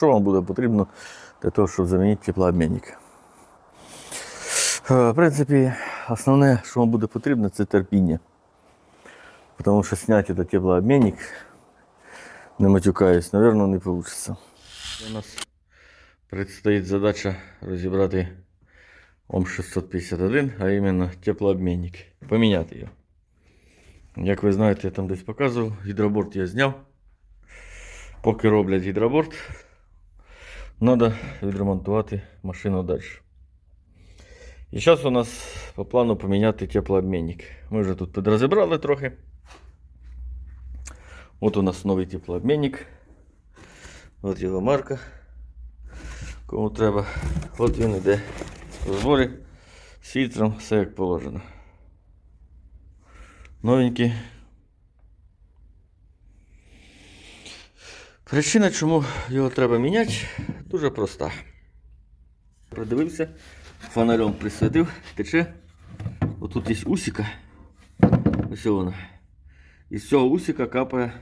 Що вам буде потрібно для того, щоб замінити теплообмінник? Е, В принципі, основне, що вам буде потрібно, це терпіння. Тому що зняти этот теплообмінник, не матюкаюсь, мабуть, не вийде. У нас предстоїть задача розібрати ОМ651, а іменно теплообмінник. Поміняти його. Як ви знаєте, я там десь показував, гідроборт я зняв. Поки роблять гідроборт, треба відремонтувати машину далі. І зараз у нас по плану поміняти теплообмінник. Ми вже тут підрозібрали трохи. От у нас новий теплообмінник. От його марка. Кому треба. От він йде в зборі з фільтром, все як положено. Новенький. Причина, чому його треба міняти, дуже проста. Продивився, фонарем присвятив, тече. Отут є усіка. Ось воно. І з цього усіка капає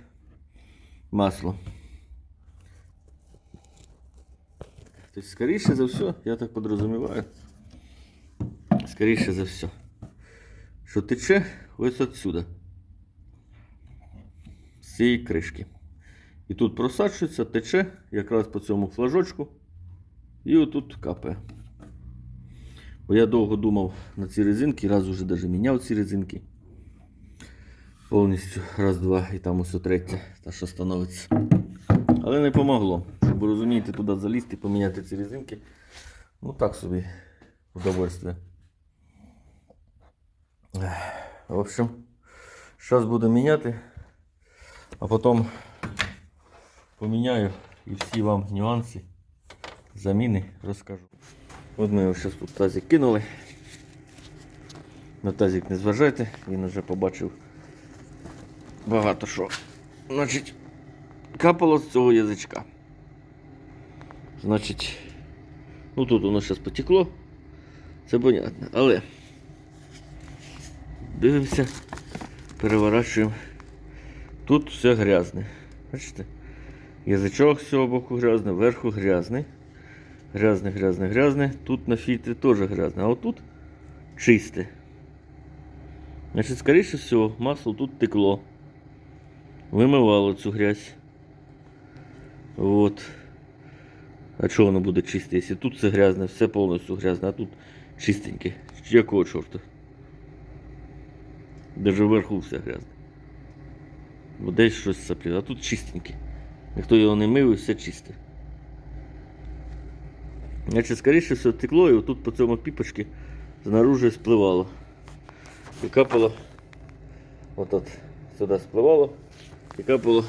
масло. Тобто, скоріше за все, я так подрозуміваю, скоріше за все, що тече ось отсюда. З цієї кришки. І тут просачується, тече якраз по цьому флажочку. І отут капає. Бо я довго думав на ці резинки, раз уже навіть міняв ці резинки. Повністю раз, два і там ось третя, та що становиться. Але не помогло. Щоб розумієте, туди залізти, поміняти ці резинки. Ну так собі удовольствие. В общем, зараз буду міняти, а потім поміняю і всі вам нюанси, заміни розкажу. От ми його зараз тут тазик кинули. На тазик не зважайте, він вже побачив багато що. Значить, капало з цього язичка. Значить, ну тут воно зараз потекло, це понятно, але дивимося, переворачуємо. Тут все грязне. Бачите? Язичок з цього боку грязний, вверху грязний. Грязне, грязне, грязне. Тут на фільтрі теж грязне, а отут чисте. Значить, скоріше всього, масло тут текло. Вимивало цю грязь. Вот. А чого воно буде чисте, якщо тут все грязне, все повністю грязне, а тут чистеньке. Якого чорта? Даже вверху все грязне. Бо десь щось саплі, а тут чистеньке. Ніхто його не мив і все чисте. Значить, скоріше все текло і отут по цьому піпочці знаружи спливало. І капало. Отут сюди спливало і капало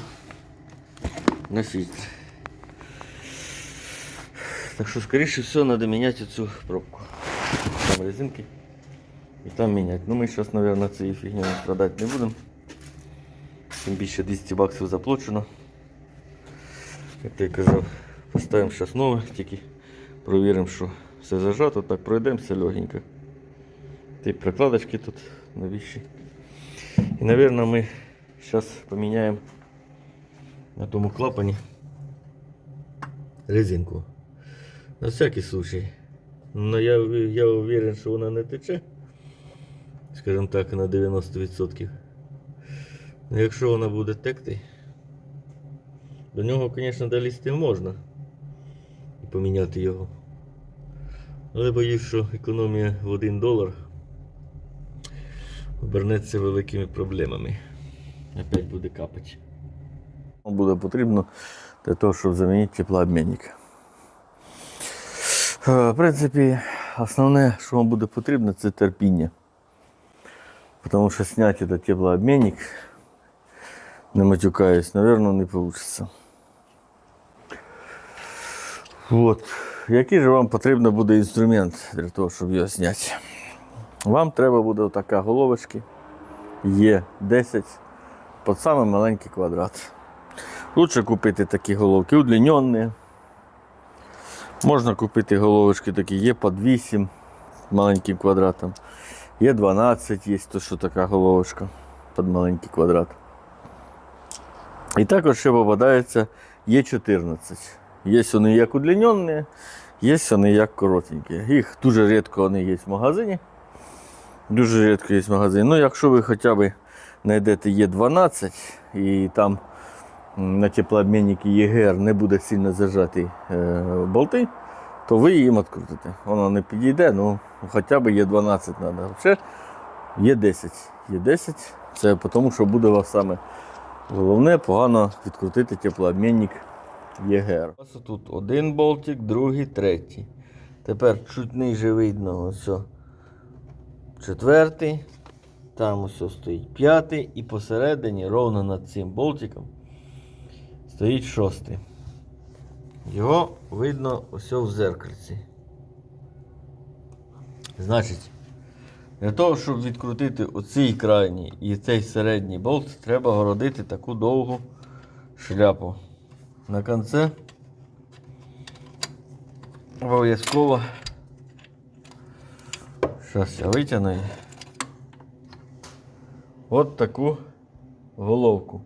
на фільтр. Так що, скоріше все, треба міняти цю пробку. Там резинки. І там міняти. Ну ми зараз, мабуть, цією фігнею страдати не будемо. Тим більше 200 баксів заплачено. Як я казав, поставимо зараз нове, тільки провіримо, що все зажато, так пройдемося легенько. Ті прикладочки тут навіщі. І, мабуть, ми зараз поміняємо на тому клапані резинку. На всякий случай. Но я, я уверен, що вона не тече. Скажімо так, на 90%. Ну, Якщо вона буде текти, до нього, звісно, долізти можна і поміняти його. Але боюсь, що економія в 1 долар обернеться великими проблемами. Опять буде капати. Буде потрібно для того, щоб замінити теплообмінник. Е, В принципі, основне, що вам буде потрібно, це терпіння. Тому що зняти этот теплообмінник, не матюкаюсь, мабуть, не вийде. Вот. Який же вам потрібно буде інструмент для того, щоб його зняти? Вам треба буде така головочки Є10 під самий маленький квадрат. Лучше купити такі головки удлінені. Можна купити головочки такі є під 8 маленьким квадратом. Є 12, є то, що така головочка під маленький квадрат. І також ще попадається Є14. Є вони як удлінені, є вони як коротенькі. Їх дуже рідко вони є в магазині. Дуже рідко є в магазині. Ну, якщо ви хоча б знайдете Є12 і там на теплообмінники ЄГР не буде сильно зажати е, болти, то ви їм відкрутите. Воно не підійде, ну хоча б Є12 треба. Взагалі Є10. Є10 це тому, що буде вас саме головне погано відкрутити теплообмінник ЄГР. Ось тут один болтик, другий, третій. Тепер чуть ниже видно ось четвертий. Там ось стоїть п'ятий і посередині, ровно над цим болтиком, стоїть шостий. Його видно ось в зеркальці. Значить, для того, щоб відкрутити оцей крайній і цей середній болт, треба городити таку довгу шляпу. На конце обов'язково. Зараз я витягну. От таку головку.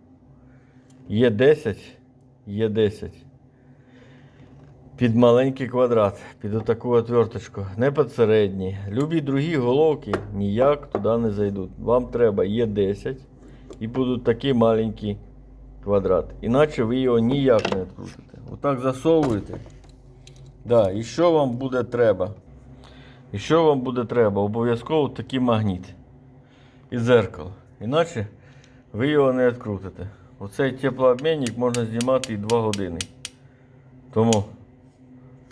Є 10, є 10. Під маленький квадрат, під отаку отверточку. Не під середній. Любі другі головки ніяк туди не зайдуть. Вам треба є 10 і будуть такий маленький квадрат. Іначе ви його ніяк не відкрутите. Отак засовуєте. Да, і що вам буде треба? І що вам буде треба? Обов'язково такий магніт і дзеркало. Іначе ви його не відкрутите. Оцей теплообмінник можна знімати і 2 години. Тому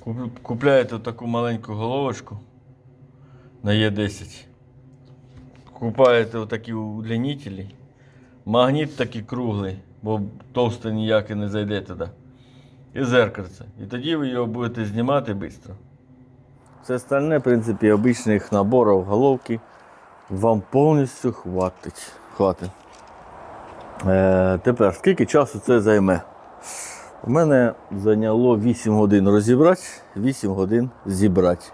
куп- купляєте таку маленьку головочку на Е10. Купаєте отакі удлінителі. Магніт такий круглий, бо товстий ніякий не зайде туди. І зеркальце. І тоді ви його будете знімати швидко. Все остальне, в принципі, обичних наборів головки вам повністю хватить. хватить. Е, тепер, скільки часу це займе? У мене зайняло 8 годин розібрати, 8 годин зібрати.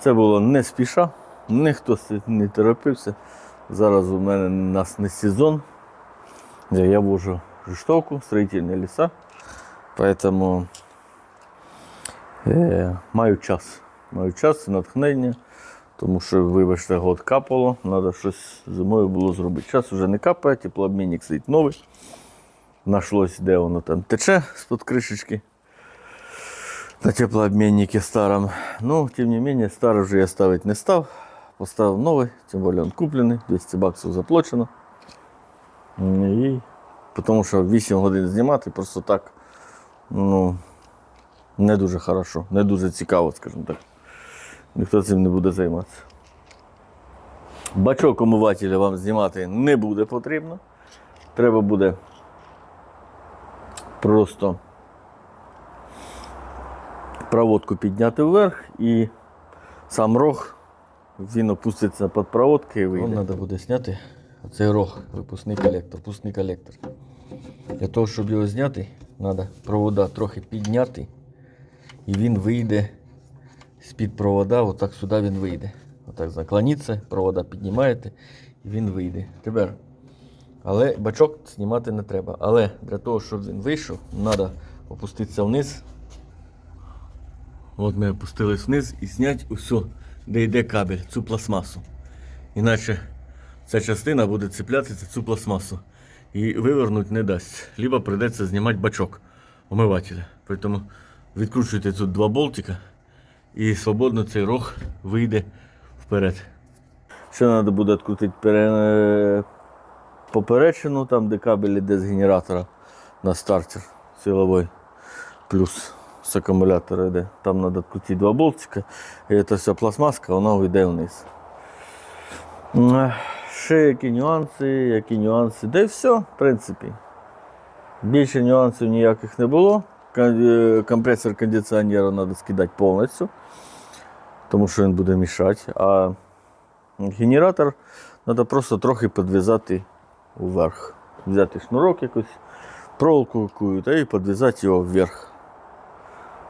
Це було не спіша, ніхто не торопився. Зараз у мене у нас не сезон. Я вожу жестовку, строительные леса. Поэтому е, маю час. Маю час натхнення. Тому що, вибачте, год капало, треба щось зимою було зробити. Час вже не капає, теплообмінник сидить новий. Нашлось, де воно там тече з-під кришечки. На теплообміннике старом. Ну, тим не менее, старий вже я ставити не став. Поставив новий, тим більше він куплений, 200 баксів заплачено. І, тому що 8 годин знімати просто так, ну, не дуже хорошо, не дуже цікаво, скажімо так. Ніхто цим не буде займатися. Бачок омивателя вам знімати не буде потрібно. Треба буде просто проводку підняти вверх і сам рог він опуститься під проводки і вийде. Вам треба буде зняти оцей рог, випускний колектор, пускний колектор. Для того, щоб його зняти, треба провода трохи підняти, і він вийде з-під провода, отак сюди він вийде. Отак заклоніться, провода піднімаєте і він вийде. Тепер. Але бачок знімати не треба. Але для того, щоб він вийшов, треба опуститися вниз. От ми опустились вниз і зняти усю, де йде кабель, цю пластмасу. Іначе ця частина буде цеплятися цю пластмасу. І вивернути не дасть. Либо прийдеться знімати бачок омивателя. Тому відкручуйте тут два болтика і свободно цей рог вийде вперед. Ще треба буде відкрутити пере... поперечину, там де кабель йде з генератора на стартер силовий. Плюс з акумулятора йде. Там треба відкрутити два болтика. І ця вся пластмаска, вона йде вниз. Ще які нюанси, які нюанси. І все, в принципі. Більше нюансів ніяких не було. Е, Компресор кондиціонера треба скидати повністю, тому що він буде мішати. А генератор треба просто трохи підв'язати вверх. Взяти шнурок якусь, проволоку яку та і підв'язати його вверх.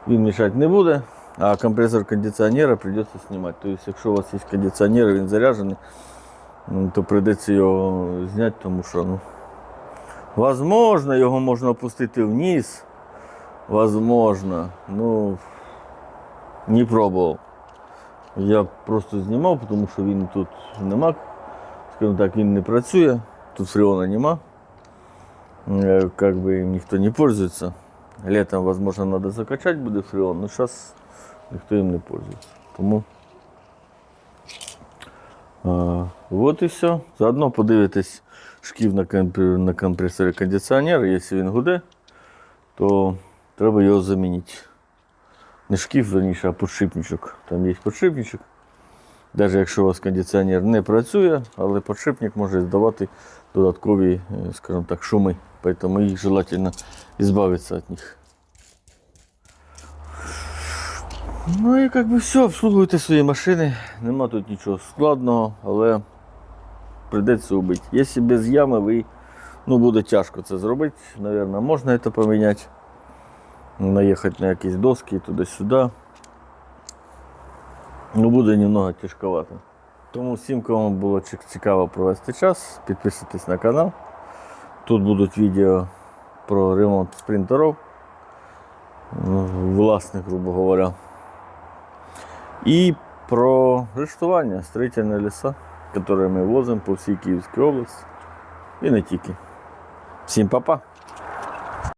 Він мішати не буде, а компресор кондиціонера прийдеться знімати. Тобто, якщо у вас є кондиціонер, він заряджений, то прийдеться його зняти, тому що, ну, возможно, його можна опустити вниз, Возможно. Ну, не пробував. Я просто знімав, тому що він тут нема. Скажімо так, він не працює. Тут фреона нема. Как бы им никто не пользуется. Летом, возможно, надо закачать будет фреон, но сейчас никто им не пользуется. Тому а, от і все. Заодно подивитись шків на, на компресорі кондиціонера. Якщо він гуде, то треба його замінити. Не шків раніше, а подшипничок. Там є подшипничок. Навіть якщо у вас кондиціонер не працює, але подшипник може здавати додаткові, е, скажімо так, шуми. Поэтому їх желательно избавиться від них. Ну і як би все, обслуговуйте свої машини. Нема тут нічого складного, але прийдеться убити. Якщо без ями ви, ну буде тяжко це зробити, Наверно, можна це поміняти. Наїхати на якісь доски туди-сюди. Ну буде немного тяжковато. Тому всім, кому було цікаво провести час, підписуйтесь на канал. Тут будуть відео про ремонт спринтерів, власних, грубо говоря. І про рештування строительные леса, які ми возимо по всій Київській області. І не тільки. Всім па-па!